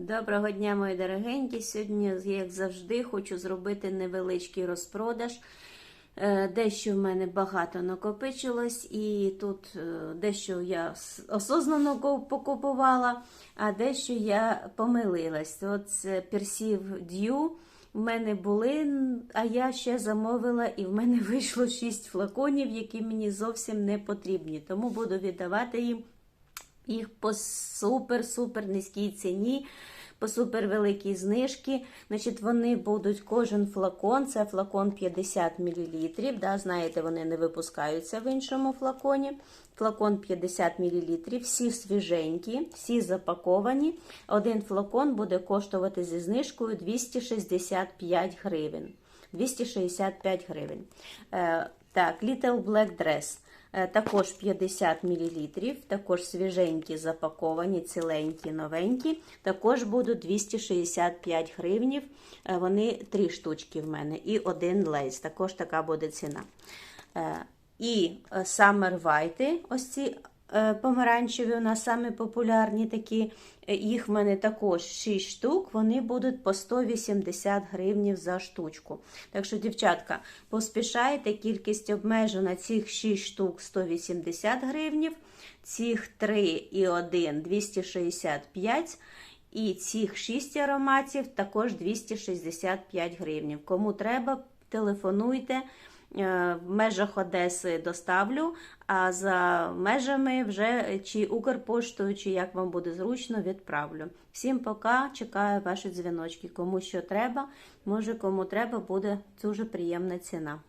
Доброго дня, мої дорогенькі. Сьогодні, як завжди, хочу зробити невеличкий розпродаж. Е, Дещо в мене багато накопичилось, і тут е, дещо я осознано покупувала, а дещо я помилилась. От це персів д'ю в мене були, а я ще замовила, і в мене вийшло 6 флаконів, які мені зовсім не потрібні. Тому буду віддавати їм їх по супер-супер низькій ціні, по супер великій знижці. Значить, вони будуть кожен флакон, це флакон 50 мл. Да, знаєте, вони не випускаються в іншому флаконі. Флакон 50 мл, всі свіженькі, всі запаковані. Один флакон буде коштувати зі знижкою 265 гривень. 265 гривень. Е, так, Little Black Dress. Е, Також 50 мл, також свіженькі, запаковані, ціленькі, новенькі. Також будуть 265 гривнів. Е, Вони три штучки в мене і один лейс. Також така буде ціна. І Summer White, ось ці помаранчеві у нас самі популярні такі. Е, Їх в мене також 6 штук, вони будуть по 180 гривнів за штучку. Так що, дівчатка, поспішайте, кількість обмежена цих 6 штук 180 гривнів, цих 3 і 1 265 і цих 6 ароматів також 265 гривнів. Кому треба, телефонуйте. Е, В межах Одеси доставлю, а за межами вже чи Укрпоштою, чи як вам буде зручно, відправлю. Всім пока, чекаю ваші дзвіночки. Кому що треба, може кому треба, буде дуже приємна ціна.